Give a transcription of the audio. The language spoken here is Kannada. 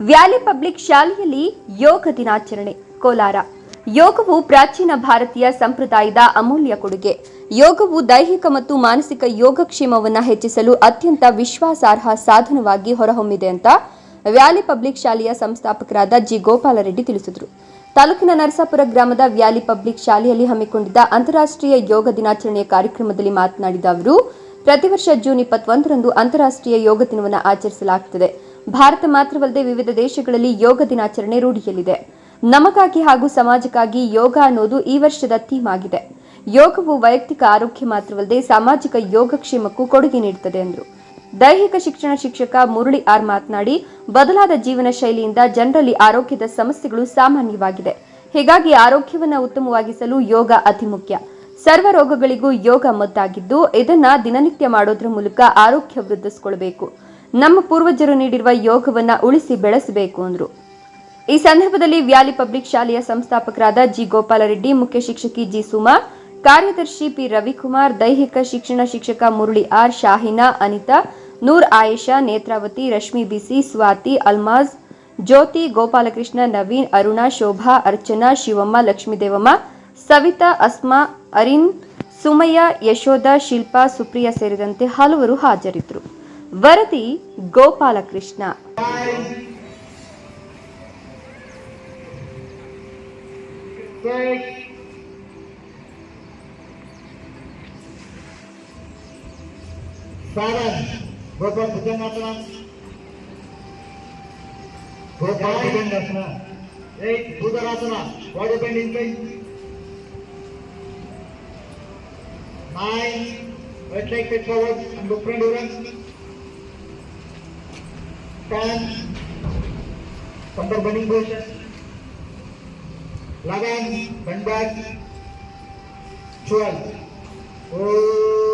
ವ್ಯಾಲಿ ಪಬ್ಲಿಕ್ ಶಾಲೆಯಲ್ಲಿ ಯೋಗ ದಿನಾಚರಣೆ, ಕೋಲಾರ. ಯೋಗವು ಪ್ರಾಚೀನ ಭಾರತೀಯ ಸಂಪ್ರದಾಯದ ಅಮೂಲ್ಯ ಕೊಡುಗೆ. ಯೋಗವು ದೈಹಿಕ ಮತ್ತು ಮಾನಸಿಕ ಯೋಗಕ್ಷೇಮವನ್ನು ಹೆಚ್ಚಿಸಲು ಅತ್ಯಂತ ವಿಶ್ವಾಸಾರ್ಹ ಸಾಧನವಾಗಿ ಹೊರಹೊಮ್ಮಿದೆ ಅಂತ ವ್ಯಾಲಿ ಪಬ್ಲಿಕ್ ಶಾಲೆಯ ಸಂಸ್ಥಾಪಕರಾದ ಜಿ. ಗೋಪಾಲರೆಡ್ಡಿ ತಿಳಿಸಿದರು. ತಾಲೂಕಿನ ನರಸಾಪುರ ಗ್ರಾಮದ ವ್ಯಾಲಿ ಪಬ್ಲಿಕ್ ಶಾಲೆಯಲ್ಲಿ ಹಮ್ಮಿಕೊಂಡಿದ್ದ ಅಂತಾರಾಷ್ಟ್ರೀಯ ಯೋಗ ದಿನಾಚರಣೆಯ ಕಾರ್ಯಕ್ರಮದಲ್ಲಿ ಮಾತನಾಡಿದ ಅವರು, ಪ್ರತಿ ವರ್ಷ ಜೂನ್ ಇಪ್ಪತ್ತೊಂದರಂದು ಅಂತಾರಾಷ್ಟ್ರೀಯ ಯೋಗ ದಿನವನ್ನು ಆಚರಿಸಲಾಗುತ್ತದೆ ಭಾರತ ಮಾತ್ರವಲ್ಲದೆ ವಿವಿಧ ದೇಶಗಳಲ್ಲಿ ಯೋಗ ದಿನಾಚರಣೆ ರೂಢಿಯಲ್ಲಿದೆ. ನಮಗಾಗಿ ಹಾಗೂ ಸಮಾಜಕ್ಕಾಗಿ ಯೋಗ ಅನ್ನೋದು ಈ ವರ್ಷದ ಥೀಮ್ ಆಗಿದೆ. ಯೋಗವು ವೈಯಕ್ತಿಕ ಆರೋಗ್ಯ ಮಾತ್ರವಲ್ಲದೆ ಸಾಮಾಜಿಕ ಯೋಗಕ್ಷೇಮಕ್ಕೂ ಕೊಡುಗೆ ನೀಡುತ್ತದೆ ಎಂದರು ದೈಹಿಕ ಶಿಕ್ಷಣ ಶಿಕ್ಷಕ ಮುರಳಿ ಆರ್ ಮಾತನಾಡಿ, ಬದಲಾದ ಜೀವನ ಶೈಲಿಯಿಂದ ಜನರಲ್ಲಿ ಆರೋಗ್ಯದ ಸಮಸ್ಯೆಗಳು ಸಾಮಾನ್ಯವಾಗಿದೆ. ಹೀಗಾಗಿ ಆರೋಗ್ಯವನ್ನು ಉತ್ತಮವಾಗಿಸಲು ಯೋಗ ಅತಿ ಮುಖ್ಯ. ಸರ್ವ ರೋಗಗಳಿಗೂ ಯೋಗ ಮದ್ದಾಗಿದ್ದು, ಇದನ್ನ ದಿನನಿತ್ಯ ಮಾಡೋದ್ರ ಮೂಲಕ ಆರೋಗ್ಯ ವೃದ್ಧಿಸಿಕೊಳ್ಳಬೇಕು ನಮ್ಮ ಪೂರ್ವಜರು ನೀಡಿರುವ ಯೋಗವನ್ನ ಉಳಿಸಿ ಬೆಳೆಸಬೇಕು ಅಂದರು. ಈ ಸಂದರ್ಭದಲ್ಲಿ ವ್ಯಾಲಿ ಪಬ್ಲಿಕ್ ಶಾಲೆಯ ಸಂಸ್ಥಾಪಕರಾದ ಜಿ ಗೋಪಾಲರೆಡ್ಡಿ ಮುಖ್ಯ ಶಿಕ್ಷಕಿ ಜಿ ಸುಮಾ, ಕಾರ್ಯದರ್ಶಿ ಪಿ ರವಿಕುಮಾರ್, ದೈಹಿಕ ಶಿಕ್ಷಣ ಶಿಕ್ಷಕ ಮುರಳಿ ಆರ್, ಶಾಹಿನಾ, ಅನಿತಾ, ನೂರ್ ಆಯೇಷಾ, ನೇತ್ರಾವತಿ, ರಶ್ಮಿ ಬಿಸಿ ಸ್ವಾತಿ, ಅಲ್ಮಾಜ್, ಜ್ಯೋತಿ, ಗೋಪಾಲಕೃಷ್ಣ, ನವೀನ್, ಅರುಣ, ಶೋಭಾ, ಅರ್ಚನಾ, ಶಿವಮ್ಮ, ಲಕ್ಷ್ಮೀದೇವಮ್ಮ, ಸವಿತಾ, ಅಸ್ಮಾ, ಅರಿನ್, ಸುಮಯ್ಯ, ಯಶೋಧ, ಶಿಲ್ಪಾ, ಸುಪ್ರಿಯಾ ಸೇರಿದಂತೆ ಹಲವರು ಹಾಜರಿದ್ದರು వరది గోపాలకృష్ణ. గోపాల్ భుజంగాసనం గోపాల్ భుజంగాసన ఎయిట్ భూతరాసన బాడీ బెండింగ్ పై నైన్ రైట్ లెగ్ పెట్టుకోవచ్చు అండ్ లుక్ ఫ్రెండ్ કાન પંદર બની ગયો છે લગન ધનબાદ ચુવાલ ઓ